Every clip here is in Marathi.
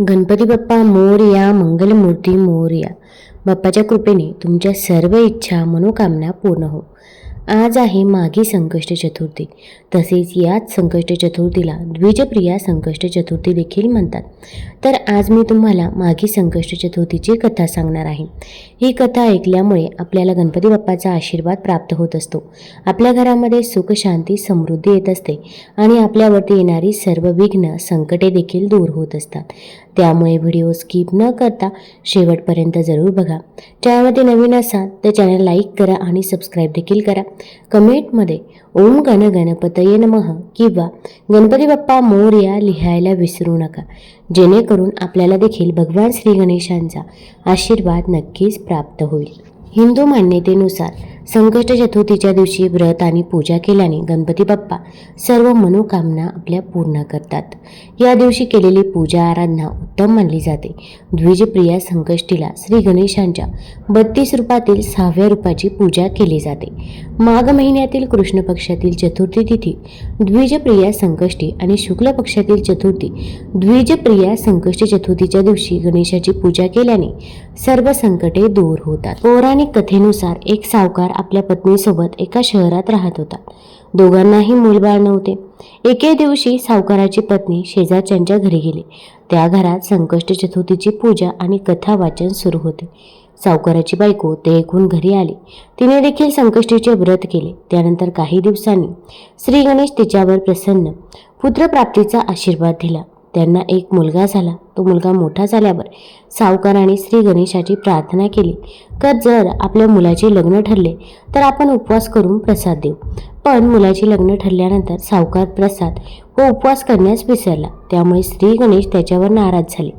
गणपती बाप्पा मोरया मंगलमूर्ती मोरया. बाप्पाच्या कृपेने तुमच्या सर्व इच्छा मनोकामना पूर्ण हो. आज आहे माघी संकष्ट चतुर्थी. तसेच याच संकष्ट चतुर्थीला द्विजप्रिया संकष्ट चतुर्थी देखील म्हणतात. तर आज मी तुम्हाला माघी संकष्ट चतुर्थीची कथा सांगणार आहे. ही कथा ऐकल्यामुळे आपल्याला गणपती बाप्पाचा आशीर्वाद प्राप्त होत असतो. आपल्या घरामध्ये सुख शांती समृद्धी येत असते आणि आपल्यावरती येणारी सर्व विघ्न संकटे देखील दूर होत असतात. त्यामुळे व्हिडिओ स्किप न करता शेवटपर्यंत जरूर बघा. चॅनलमध्ये नवीन असाल तर चॅनल लाईक करा आणि सबस्क्राईब देखील करा. कमेंटमध्ये ओम गण गणपतये नमः किंवा गणपती बाप्पा मोर्या लिहायला विसरू नका. जेणेकरून आपल्याला देखील भगवान श्री गणेशांचा आशीर्वाद नक्कीच प्राप्त होईल. हिंदू मान्यतेनुसार संकष्ट चतुर्थीच्या दिवशी व्रत आणि पूजा केल्याने गणपती बाप्पा सर्व मनोकामना आपल्या पूर्ण करतात. या दिवशी केलेली पूजा आराधना उत्तम मानली जाते. द्विजप्रिया संकष्टीला श्री गणेशांच्या बत्तीस रूपातील सहाव्या रूपाची पूजा केली जाते. माघ महिन्यातील कृष्ण पक्षातील चतुर्थी तिथी द्विजप्रिया संकष्टी आणि शुक्ल पक्षातील चतुर्थी द्विजप्रिया संकष्टी चतुर्थीच्या दिवशी गणेशाची पूजा केल्याने सर्व संकटे दूर होतात. पौराणिक कथेनुसार एक सावकार आपल्या पत्नीसोबत एका शहरात राहत होता. दोघांनाही मूलबाळ नव्हते. एके दिवशी सावकाराची पत्नी शेजारच्यांच्या घरी गेली. त्या घरात संकष्ट चतुर्थीची पूजा आणि कथा वाचन सुरू होते. सावकाराची बायको ते ऐकून घरी आली. तिने देखील संकष्टीचे व्रत केले. त्यानंतर काही दिवसांनी श्री गणेश तिच्यावर प्रसन्न पुत्रप्राप्तीचा आशीर्वाद दिला. त्यांना एक मुलगा झाला. तो मुलगा मोठा झाल्यावर सावकाराने श्री गणेशाची प्रार्थना केली. का जर आपल्या मुलाचे लग्न ठरले तर आपण उपवास करून प्रसाद देऊ. पण मुलाचे लग्न ठरल्यानंतर सावकार प्रसाद व उपवास करण्यास विसरला. त्यामुळे श्री गणेश त्याच्यावर नाराज झाले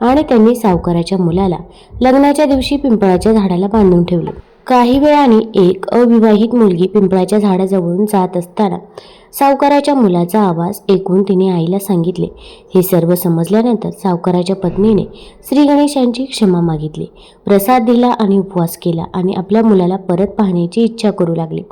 आणि त्यांनी सावकाराच्या मुलाला लग्नाच्या दिवशी पिंपळाच्या झाडाला बांधून ठेवले. काही वेळाने एक अविवाहित मुलगी पिंपळाच्या झाडाजवळून जात असताना सावकाराच्या मुलाचा आवाज ऐकून तिने आईला सांगितले. हे सर्व समजल्यानंतर सावकाराच्या पत्नीने श्री गणेशांची क्षमा मागितली. प्रसाद दिला आणि उपवास केला आणि आपल्या मुलाला परत पाहण्याची इच्छा करू लागली.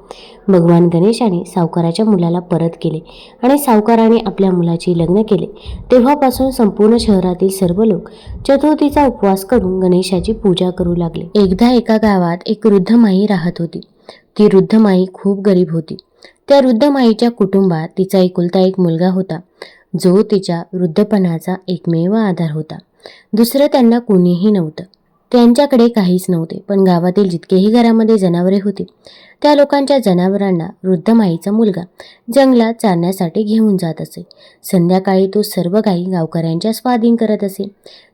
भगवान गणेशाने सावकाराच्या मुलाला परत केले आणि सावकाराने आपल्या मुलाचे लग्न केले. तेव्हापासून संपूर्ण शहरातील सर्व लोक चतुर्थीचा उपवास करून गणेशाची पूजा करू लागले. एकदा एका गावात एक वृद्ध माई राहत होती. ती वृद्ध माई खूप गरीब होती. त्या वृद्ध माईच्या कुटुंबात तिचा एकुलता एक मुलगा होता. जो तिच्या वृद्धपणाचा एकमेव आधार होता. दुसरं त्यांना कुणीही नव्हतं. त्यांच्याकडे काहीच नव्हते. पण गावातील जितकेही घरामध्ये जनावरे होती त्या लोकांच्या जनावरांना वृद्ध माईचा मुलगा जंगलात चारण्यासाठी घेऊन जात असे. संध्याकाळी तो सर्व गायी गावकऱ्यांच्या स्वाधीन करत असे.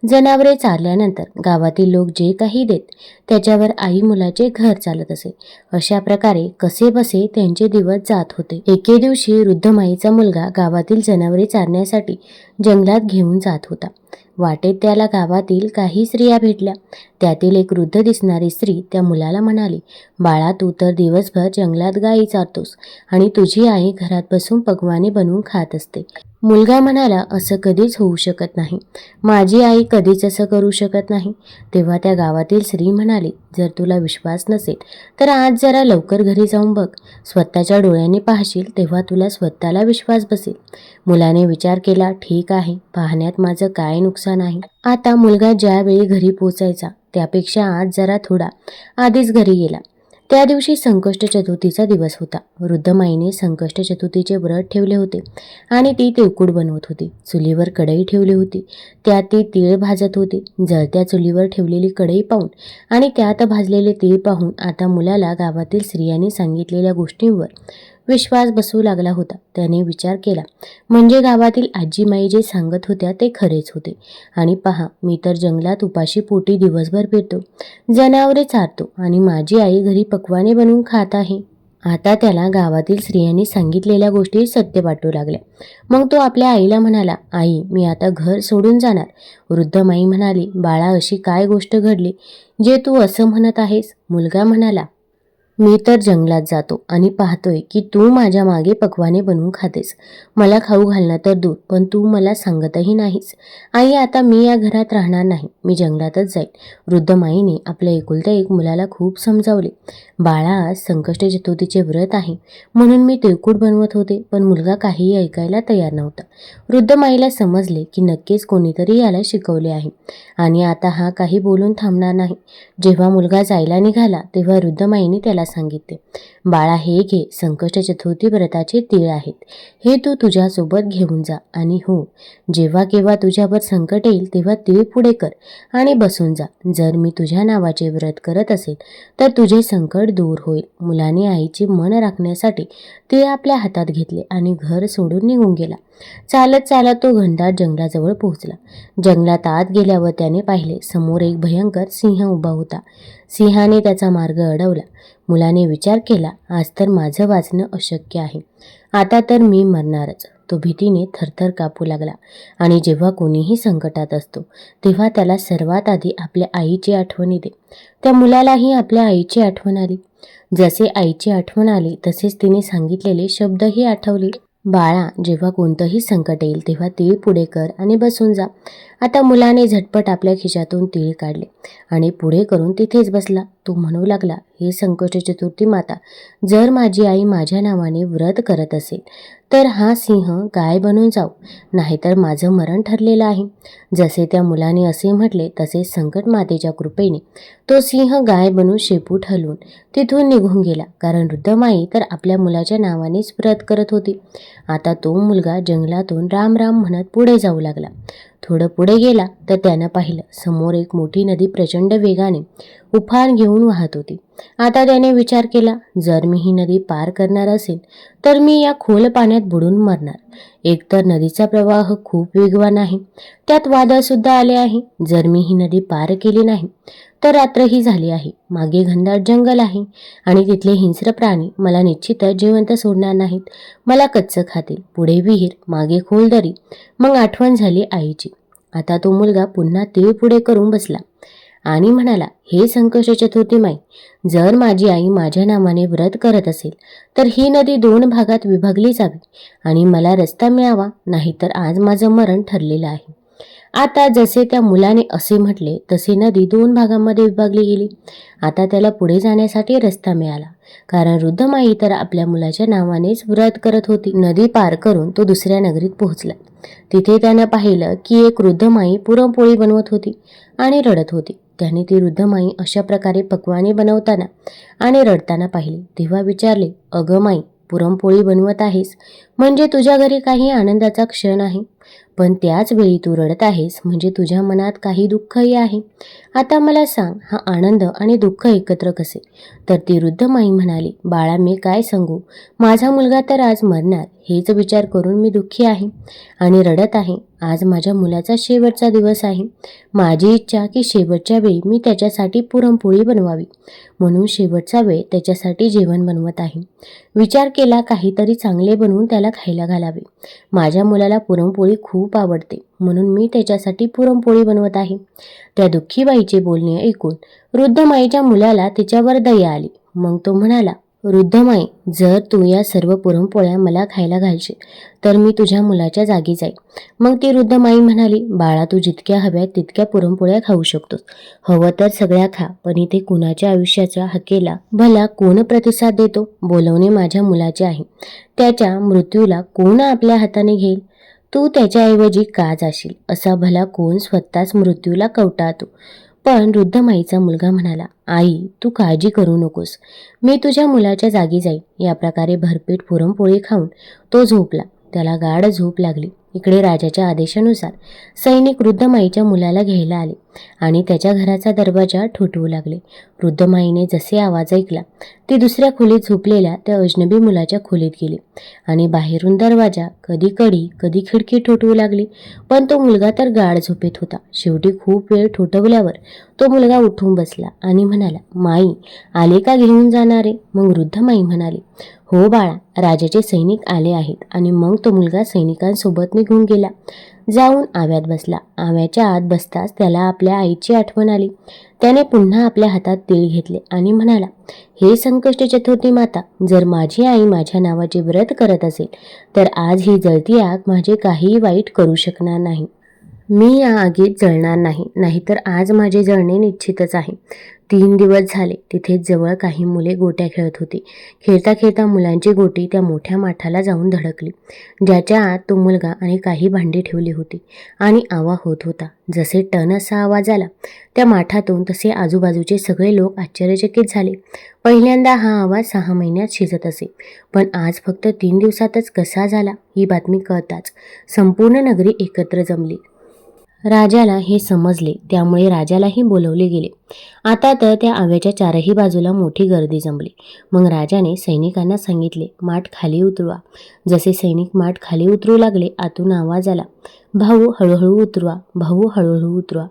जनावरे चारल्यानंतर गावातील लोक जे काही देत त्याच्यावर आई मुलाचे घर चालत असे. अशा प्रकारे कसे बसे त्यांचे दिवस जात होते. एके दिवशी वृद्ध माईचा मुलगा गावातील जनावरे चारण्यासाठी जंगलात घेऊन जात होता. वाटेत त्याला गावातील काही स्त्रिया भेटल्या. त्यातील एक वृद्ध दिसणारी स्त्री त्या मुलाला म्हणाली बाळा तू तर दिवसभर जंगलात गायी चारतोस आणि तुझी आई घरात बसून पकवाने बनवून खात असते. मुलगा म्हणाला असं कधीच होऊ शकत नाही. माझी आई कधीच असं करू शकत नाही. तेव्हा त्या गावातील स्त्री म्हणाली जर तुला विश्वास नसेल तर आज जरा लवकर घरी जाऊन बघ. स्वतःच्या डोळ्याने पाहशील तेव्हा तुला स्वतःला विश्वास बसेल. मुलाने विचार केला ठीक आहे पाहण्यात माझं काय नुकसान आहे? आता मुलगा ज्यावेळी घरी पोचायचा त्यापेक्षा आज जरा थोडा आधीच घरी गेला. त्या दिवशी संकष्ट चतुर्थीचा दिवस होता. वृद्ध माईने संकष्ट चतुर्थीचे व्रत ठेवले होते आणि ती तेकूड बनवत होती. चुलीवर कढई ठेवली होती. त्यात ती तीळ भाजत होती. जळत्या चुलीवर ठेवलेली कढई पाहून आणि त्यात भाजलेले तीळ पाहून आता मुलाला गावातील स्त्रियांनी सांगितलेल्या गोष्टींवर विश्वास बसू लागला होता. त्याने विचार केला म्हणजे गावातील आजीमाई जे सांगत होत्या ते खरेच होते. आणि पहा मी तर जंगलात उपाशी पोटी दिवसभर फिरतो. जनावरे चारतो आणि माझी आई घरी पकवाने बनवून खात आहे. आता त्याला गावातील स्त्रियांनी सांगितलेल्या गोष्टी सत्य वाटू लागल्या. मग तो आपल्या आईला म्हणाला आई मी आता घर सोडून जाणार. वृद्ध माई म्हणाली बाळा अशी काय गोष्ट घडली? जे तू असं म्हणत आहेस. मुलगा म्हणाला मी तर जंगलात जातो आणि पाहतोय की तू माझ्या मागे पकवाने बनवून खातेस. मला खाऊ घालणं तर दूर पण तू मला सांगतही नाहीस. आई आता मी या घरात राहणार नाही. मी जंगलातच जाईल वृद्ध माईने आपल्या एकुलत्या एक मुलाला खूप समजावले. बाळा आज संकष्ट चतुर्थीचे व्रत आहे. म्हणून मी तिळकूट बनवत होते पण मुलगा काहीही ऐकायला तयार नव्हता. वृद्ध माईला समजले की नक्कीच कोणीतरी याला शिकवले आहे. आणि आता हा काही बोलून थांबणार नाही. जेव्हा मुलगा जायला निघाला तेव्हा वृद्ध माईने त्याला सांगितले. बाळा हे घे. संकष्ट चतुर्थी व्रताचे तीळ आहेत. हे तू तुझ्यासोबत घेऊन जा. आणि हो जेव्हा केव्हा तुझ्यावर संकट येईल तेव्हा तीळ पुढे कर आणि बसून जा. जर मी तुझ्या नावाचे व्रत करत असेल तर तुझे संकट दूर होईल. मुलाने आईचे मन राखण्यासाठी ते आपल्या हातात घेतले आणि घर सोडून निघून गेला. चालत चालत तो घनदाट जंगलाजवळ पोहोचला. जंगलात आत गेल्यावर त्याने पाहिले समोर एक भयंकर सिंह उभा होता. सिंहाने त्याचा मार्ग अडवला. मुलाने विचार केला आज तर माझं वाचणं अशक्य आहे. आता तर मी मरणारच. तो भीतीने थरथर कापू लागला आणि जेव्हा कोणीही संकटात असतो तेव्हा त्याला सर्वात आधी आपल्या आईची आठवण येते. त्या मुलालाही आपल्या आईची आठवण आली. जसे आईची आठवण आली तसेच तिने सांगितलेले शब्दही आठवले. बाळा जेव्हा कोणतंही संकट येईल तेव्हा तीळ पुढे कर आणि बसून जा. आता मुलाने झटपट आपल्या खिशातून तीळ काढले आणि पुढे करून तिथेच बसला. तो म्हणू लागला हे संकट चतुर्थी माता जर माझी आई माझ्या नावाने व्रत करत असेल तर हा सिंह गाय बनून जाऊ नाहीतर माझं मरण ठरलेलं आहे. जसे त्या मुलाने असे म्हटले तसे संकट मातेच्या कृपेने तो सिंह गाय बनून शेपूट हलवून तिथून निघून गेला. कारण वृद्धमाई तर आपल्या मुलाच्या नावानेच व्रत करत होती. आता तो मुलगा जंगलातून राम राम म्हणत पुढे जाऊ लागला. थोडं पुढे गेला तर त्यानं पाहिलं समोर एक मोठी नदी प्रचंड वेगाने उफाण घेऊन वाहत होती. आता त्याने विचार केला जर मी ही नदी पार करणार असेल तर मी या खोल पाण्यात बुडून मरणार. एकतर नदीचा प्रवाह खूप वेगवान आहे. त्यात वादळसुद्धा आले आहे. जर मी ही नदी पार केली नाही तर रात्रही झाली आहे. मागे घनदाट जंगल आहे आणि तिथले हिंस्र प्राणी मला निश्चितच जिवंत सोडणार नाहीत. मला कच्चं खातील. पुढे विहीर मागे खोल दरी. मग आठवण झाली आईची. आता तो मुलगा पुन्हा तीळ पुढे करून बसला. आणि म्हणाला हे संकष्ट चतुर्थी माई जर माझी आई माझ्या नावाने व्रत करत असेल तर ही नदी दोन भागात विभागली जावी आणि मला रस्ता मिळावा नाहीतर आज माझं मरण ठरलेलं आहे. आता जसे त्या मुलाने असे म्हटले तसे नदी दोन भागांमध्ये विभागली गेली. आता त्याला पुढे जाण्यासाठी रस्ता मिळाला कारण वृद्ध माई तर आपल्या मुलाच्या नावानेच व्रत करत होती. नदी पार करून तो दुसऱ्या नगरीत पोहोचला. तिथे त्यानं पाहिलं की एक वृद्ध माई पुरणपोळी बनवत होती आणि रडत होती. त्याने ती वृद्ध माई अशा प्रकारे पकवाने बनवताना आणि रडताना पाहिले. तेव्हा विचारले अगं माई पुरणपोळी बनवत आहेस. म्हणजे तुझ्या घरी काही आनंदाचा क्षण आहे? पण त्याच वेळी तू रडत आहेस म्हणजे तुझ्या मनात काही दुःखही आहे. आता मला सांग हा आनंद आणि दुःख एकत्र कसे? तर ती वृद्ध माई म्हणाली बाळा मी काय सांगू? माझा मुलगा तर आज मरणार हेच विचार करून मी दुःखी आहे आणि रडत आहे. आज माझ्या मुलाचा शेवटचा दिवस आहे. माझी इच्छा की शेवटच्या वेळी मी त्याच्यासाठी पुरणपोळी बनवावी. म्हणून शेवटचा वेळ त्याच्यासाठी जेवण बनवत आहे. विचार केला काहीतरी चांगले बनवून त्याला खायला घालावे. माझ्या मुलाला पुरणपोळी खूप आवडते. म्हणून मी त्याच्यासाठी पुरणपोळी बनवत आहे. त्या दुःखी बाईचे बोलणे ऐकून वृद्ध माईच्या मुलाला तिच्यावर दया आली. मग तो म्हणाला वृद्ध माई जर तू या सर्व पुरणपोळ्या मला खायला घालशील तर मी तुझ्या मुलाच्या जागी जाईल मग ती वृद्ध माई म्हणाली बाळा तू जितक्या हव्यात तितक्या पुरणपोळ्या खाऊ शकतोस. हवं तर सगळ्या खा पण इथे कुणाच्या आयुष्याच्या हकेला भला कोण प्रतिसाद देतो? बोलवणे माझ्या मुलाचे आहे. त्याच्या मृत्यूला कोण आपल्या हाताने घेईल? तू त्याच्याऐवजी का जाशील? असा भला कोण स्वतःच मृत्यूला कवटाळतो. पण वृद्ध माईचा मुलगा म्हणाला आई तू काळजी करू नकोस. मी तुझ्या मुलाच्या जागी जाईन. या प्रकारे भरपेट पुरणपोळी खाऊन तो झोपला. त्याला गाढ झोप लागली. इकडे राजाच्या आदेशानुसार सैनिक वृद्ध माईच्या मुलाला घ्यायला आले. आणि त्याच्या घराचा दरवाजा ठोठवू लागले. वृद्ध माईने जसे आवाज ऐकला ती दुसऱ्या खोलीत झोपलेल्या त्या अजनबी मुलाच्या खोलीत गेली. आणि बाहेरून दरवाजा कधी कडी कधी खिडकी ठोठवू लागली. पण तो मुलगा तर गाढ झोपेत होता. शेवटी खूप वेळ ठोठवल्यावर तो मुलगा उठून बसला आणि म्हणाला माई आले का घेऊन जाणारे? मग वृद्ध माई म्हणाली हो बाळा राजाचे सैनिक आले आहेत आणि मग तो मुलगा सैनिकांसोबत निघून गेला. जाऊन आव्यात बसला. आव्याच्या आत बसताच त्याला आपल्या आईची आठवण आली. त्याने पुन्हा आपल्या हातात तीळ घेतले आणि म्हणाला हे संकष्ट चतुर्थी माता जर माझी आई माझ्या नावाचे व्रत करत असेल तर आज ही जळती आग माझे काहीही वाईट करू शकणार नाही. मी या आगीत जळणार नाही नाहीतर आज माझे जळणे निश्चितच आहे. तीन दिवस झाले. तिथेच जवळ काही मुले गोट्या खेळत होती. खेळता खेळता मुलांची गोटी त्या मोठ्या माठाला जाऊन धडकली. ज्याच्या आत तो मुलगा आणि काही भांडी ठेवली होती आणि आवा होत होता. जसे टन असा आवाज आला. त्या माठातून तसे आजूबाजूचे सगळे लोक आश्चर्यचकित झाले. पहिल्यांदा हा आवाज सहा महिन्यात शिजत असे. पण आज फक्त तीन दिवसातच कसा झाला ही बातमी कळताच संपूर्ण नगरी एकत्र जमली. राजाला हे समजले. त्यामुळे राजालाही बोलवले गेले. आता तर त्या आव्याच्या चारही बाजूला मोठी गर्दी जमली. मग राजाने सैनिकांना सांगितले माठ खाली उतरवा. जसे सैनिक माठ खाली उतरू लागले आतून आवाज आला भाऊ हळूहळू उतरवा भाऊ हळूहळू उतरवा.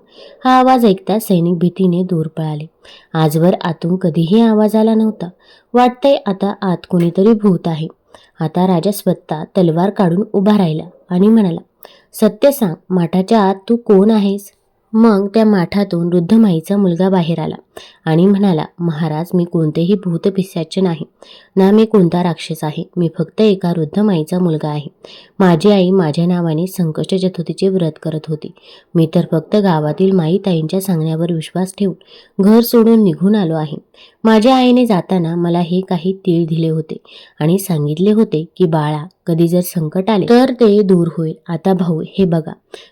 हा आवाज ऐकता सैनिक भीतीने दूर पळाले. आजवर आतून कधीही आवाज आला नव्हता. वाटतंय आता आत कोणीतरी भूत आहे. आता राजा स्वतः तलवार काढून उभा राहिला आणि म्हणाला सत्य सांग माठाच्या आत तू कोण आहेस? मग त्या माठातून वृद्ध माईचा मुलगा बाहेर आला आणि म्हणाला महाराज मी कोणतेही भूत नाही. ना मी कोणता राक्षस आहे. मी फक्त एका वृद्ध माईचा मुलगा आहे. माझी आई माझ्या नावाने संकष्ट चतुर्थीचे व्रत करत होती. मी तर फक्त गावातील माई ताईंच्या सांगण्यावर विश्वास ठेवून घर सोडून निघून आलो आहे. माझ्या आईने जाताना मला हे काही तीळ दिले होते आणि सांगितले होते की बाळा कधी जर संकट आले तर ते दूर होईल. आता भाऊ हे बघा.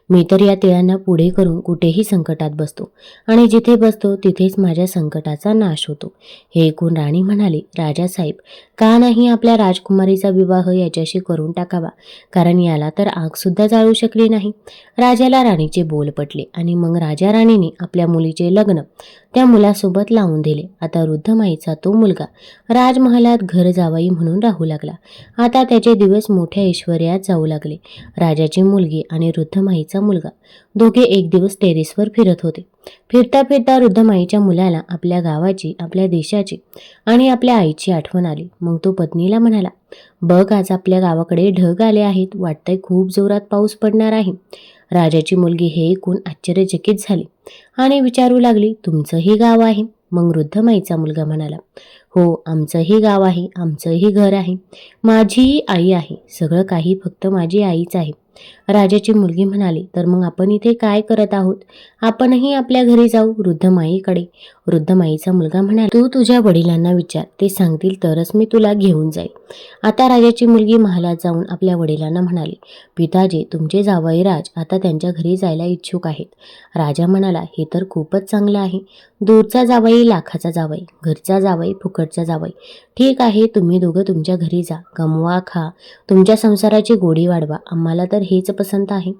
मी तर या तिळांना पुढे करून कुठेही संकटात बसतो आणि जिथे बसतो तिथेच माझ्या संकटाचा नाश होतो. हे ऐकून राणी म्हणाली राजासाहेब का नाही आपल्या राजकुमारीचा विवाह याच्याशी करून टाकावा? कारण याला तर आग सुद्धा जाळू शकली नाही. राजाला राणीचे बोल पटले आणि मग राजा राणीने आपल्या मुलीचे लग्न त्या मुलासोबत लावून दिले. आता वृद्ध माईचा तो मुलगा राजमहालात घर जावाई म्हणून राहू लागला. आता त्याचे दिवस मोठ्या ऐश्वर्यात जाऊ लागले. राजाची मुलगी आणि वृद्ध माईचा मुलगा दोघे एक दिवस टेरेसवर फिरत होते. फिरता फिरता वृद्ध माईच्या मुलाला आपल्या गावाची आपल्या देशाची आणि आपल्या आईची आठवण आली. मग तो पत्नीला म्हणाला बघ आज आपल्या गावाकडे ढग आले आहेत. वाटतंय खूप जोरात पाऊस पडणार आहे. राजाची मुलगी हे ऐकून आश्चर्यचकित झाली आणि विचारू लागली तुमचंही गाव आहे. मग वृद्ध माईचा मुलगा म्हणाला हो आमचंही गाव आहे आमचंही घर आहे. माझीही आई आहे. सगळं काही फक्त माझी आईच आहे. राजाची मुलगी म्हणाली तर मग आपण इथे काय करत आहोत? आपणही आपल्या घरी जाऊ वृद्ध माईकडे वृद्ध माईचा मुलगा म्हणाला तू तुझ्या वडिलांना विचार ते सांगतील तरच मी तुला घेऊन जाईल आता राजाची मुलगी महालात जाऊन आपल्या वडिलांना म्हणाली पिताजी तुमचे जावई राज आता त्यांच्या घरी जायला इच्छुक आहेत. राजा म्हणाला हे तर खूपच चांगलं आहे. दूरचा जावई लाखाचा जावई घरचा जावई फुकटचा जावई. ठीक आहे तुम्ही दोघं तुमच्या घरी जा कमवा खा. तुमच्या संसाराची गोडी वाढवा. आम्हाला तर हेच पसंत आहे.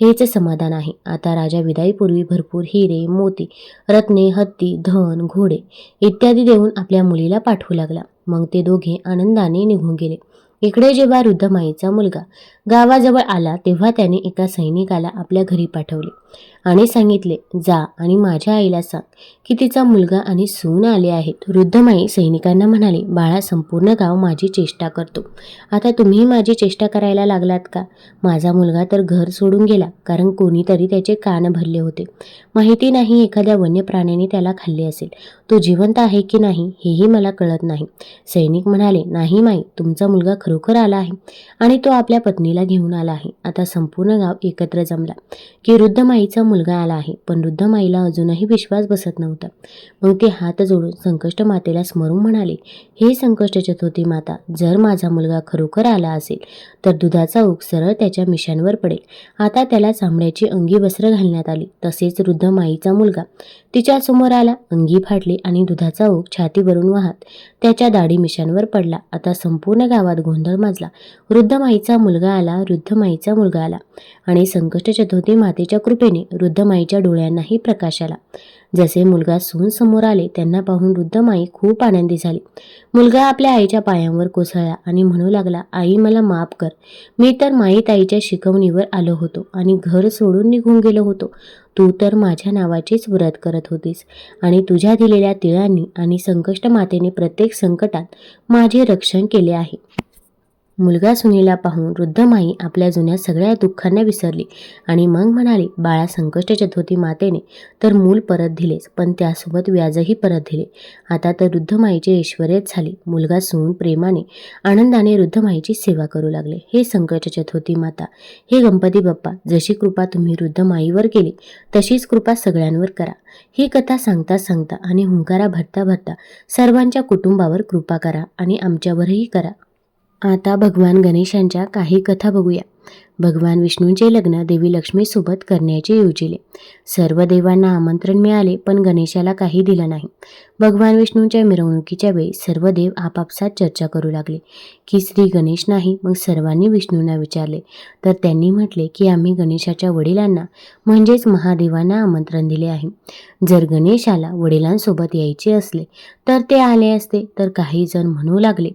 हेच समाधान आहे. आता राजा विदाईपूर्वी भरपूर हिरे मोती रत्ने हत्ती धन घोडे इत्यादी देऊन आपल्या मुलीला पाठवू लागला. मग ते दोघे आनंदाने निघून गेले. इकडे जेव्हा वृद्ध माईचा मुलगा गावाजवळ आला तेव्हा त्याने एका सैनिकाला आपल्या घरी पाठवले आणि सांगितले जा आणि माझ्या आईला सांग की तिचा मुलगा आणि सून आले आहेत. वृद्ध माई सैनिकांना म्हणाले बाळा संपूर्ण गाव माझी चेष्टा करतो. आता तुम्ही माझी चेष्टा करायला लागलात का? माझा मुलगा तर घर सोडून गेला कारण कोणीतरी त्याचे कान भरले होते. माहिती नाही एखाद्या वन्य प्राण्याने त्याला खाल्ले असेल. तो जिवंत आहे की नाही हेही मला कळत नाही. सैनिक म्हणाले नाही माई तुमचा मुलगा खरोखर आला आहे आणि तो आपल्या पत्नीला घेऊन आला आहे. आता संपूर्ण गाव एकत्र जमला. की वृद्ध माईचा मुलगा आला आहे. पण वृद्ध माईला अजूनही विश्वास बसत नव्हता. मग ते हात जोडून संकष्ट मातेला स्मरून म्हणाले हे संकष्ट चतुर्थी माता जर माझा मुलगा खरोखर आला असेल तर दुधाचा ओघ सरळ त्याच्या मिशांवर पडेल. आता त्याला चांबड्याची अंगी वस्त्र घालण्यात आली. तसेच वृद्ध माईचा मुलगा तिच्या समोर आला. अंगी फाटली आणि दुधाचा ओघ छातीवरून वाहत त्याच्या दाढी मिशांवर पडला. आता संपूर्ण गावात गोंधळ माजला. वृद्ध माईचा मुलगा आला वृद्ध माईचा मुलगा आला आणि संकष्ट चतुर्थी मातेच्या कृपेने वृद्ध माईच्या डोळ्यांनाही प्रकाश आला. जसे मुलगा सून समोर आले त्यांना पाहून वृद्ध माई खूप आनंदी झाली. मुलगा आपल्या आईच्या पायांवर कोसळला आणि म्हणू लागला आई मला माफ कर. मी तर माई ताईच्या शिकवणीवर आलो होतो आणि घर सोडून निघून गेलो होतो. तू तर माझ्या नावाचेच व्रत करत होतीस आणि तुझ्या दिलेल्या तिळांनी आणि संकष्ट मातेने प्रत्येक संकटात माझे रक्षण केले आहे. मुलगा सुनीला पाहून वृद्ध माई आपल्या जुन्या सगळ्या दुःखांना विसरली आणि मग म्हणाली बाळा संकष्ट चतुर्थी मातेने तर मूल परत दिलेच पण त्यासोबत व्याजही परत दिले. आता तर वृद्ध माईचे ऐश्वर्यच झाले. मुलगा सून प्रेमाने आनंदाने वृद्ध माईची सेवा करू लागले. हे संकष्ट चतुर्थी माता हे गणपती बाप्पा जशी कृपा तुम्ही वृद्ध माईवर केली तशीच कृपा सगळ्यांवर करा. ही कथा सांगता सांगता आणि हुंकारा भरता भरता सर्वांच्या कुटुंबावर कृपा करा आणि आमच्यावरही करा. आता भगवान गणेशांच्या काही कथा बघूया. भगवान विष्णूंचे लग्न देवी लक्ष्मीसोबत करण्याचे योजिले. सर्व देवांना आमंत्रण मिळाले पण गणेशाला काही दिलं नाही. भगवान विष्णूंच्या मिरवणुकीच्या वेळी सर्व देव आपापसात चर्चा करू लागले. की श्री गणेश नाही मग सर्वांनी विष्णूंना विचारले. तर त्यांनी म्हटले की आम्ही गणेशाच्या वडिलांना म्हणजेच महादेवांना आमंत्रण दिले आहे. जर गणेशाला वडिलांसोबत यायचे असले तर ते आले असते. तर काही जण म्हणू लागले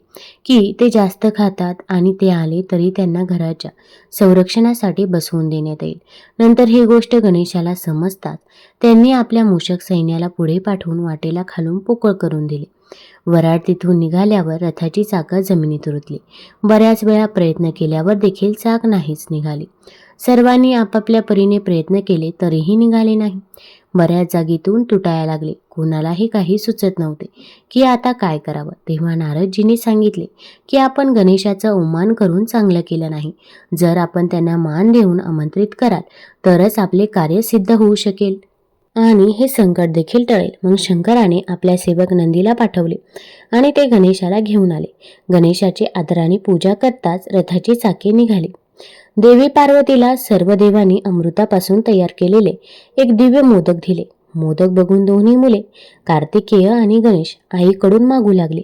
की ते जास्त खातात आणि ते आले तरी त्यांना घराच्या संरक्षणासाठी बसवून देण्यात येईल. नंतर ही गोष्ट गणेशाला समजतात त्यांनी आपल्या मूषक सैन्याला पुढे पाठवून वाटेला खालून पोकळ करून दिले. वराड तिथून निघाल्यावर रथाची चाकं जमिनीत रुतली. बऱ्याच वेळा प्रयत्न केल्यावर देखील चाक नाहीच निघाली. सर्वांनी आपापल्या परीने प्रयत्न केले तरीही निघाले नाही. बऱ्याच जागीतून तुटायला लागले. कोणालाही काही सुचत नव्हते की आता काय करावं. तेव्हा नारदजींनी सांगितले की आपण गणेशाचा अवमान करून चांगलं केलं नाही. जर आपण त्यांना मान देऊन आमंत्रित कराल तरच आपले कार्य सिद्ध होऊ शकेल. आणि हे संकट देखील टळेल. मग शंकराने आपल्या सेवक नंदीला पाठवले आणि ते गणेशाला घेऊन आले. गणेशाची आदराने पूजा करताच रथाची चाके निघाली. देवी पार्वतीला सर्व देवांनी अमृतापासून तयार केलेले एक दिव्य मोदक दिले. मोदक बघून दोन्ही मुले कार्तिकेय आणि गणेश आईकडून मागू लागले.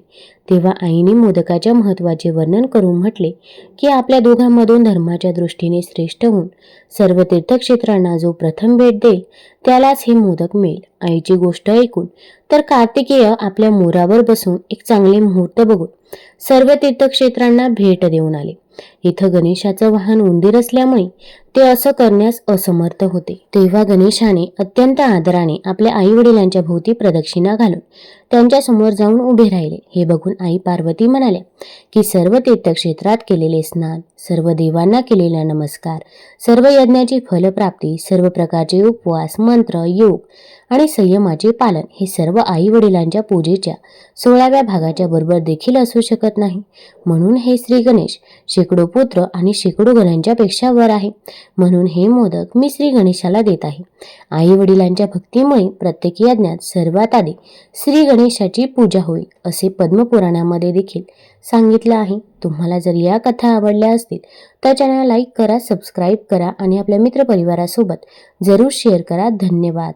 तेव्हा आईने मोदकाच्या महत्त्वाचे वर्णन करून म्हटले की आपल्या दोघांमधून धर्माच्या दृष्टीने श्रेष्ठ होऊन सर्व तीर्थक्षेत्रांना जो प्रथम भेट देईल त्यालाच हे मोदक मिळेल. आईची गोष्ट ऐकून तर कार्तिकेय आपल्या मोरावर बसून एक चांगले मुहूर्त बघून सर्व तीर्थक्षेत्रांना भेट देऊन आले. इथं गणेशाचं वाहन उंदीर असल्यामुळे ते असं करण्यास असमर्थ होते. तेव्हा गणेशाने अत्यंत आदराने आपल्या आई वडिलांच्या भोवती प्रदक्षिणा घालून त्यांच्यासमोर जाऊन उभे राहिले. हे बघून आई पार्वती म्हणाल्या की सर्व तीर्थक्षेत्रात केलेले स्नान सर्व देवांना केलेला नमस्कार सर्व यज्ञाची फलप्राप्ती सर्व प्रकारचे उपवास मंत्र योग आणि संयमाचे पालन हे सर्व आई वडिलांच्या पूजेच्या सोळाव्या भागाच्या बरोबर देखील असू शकत नाही. म्हणून हे श्री गणेश शेकडो पुत्र आणि शेकडो घरांच्यापेक्षा वर आहे. म्हणून हे मोदक मी श्री गणेशाला देत आहे. आई वडिलांच्या भक्तीमुळे प्रत्येक यज्ञात सर्वात आधी श्री गणेशाची पूजा होईल असे पद्मपुराणामध्ये देखील सांगितलं आहे. तुम्हाला जर या कथा आवडल्या असतील तर चॅनल लाईक करा सबस्क्राईब करा आणि आपल्या मित्रपरिवारासोबत जरूर शेअर करा. धन्यवाद.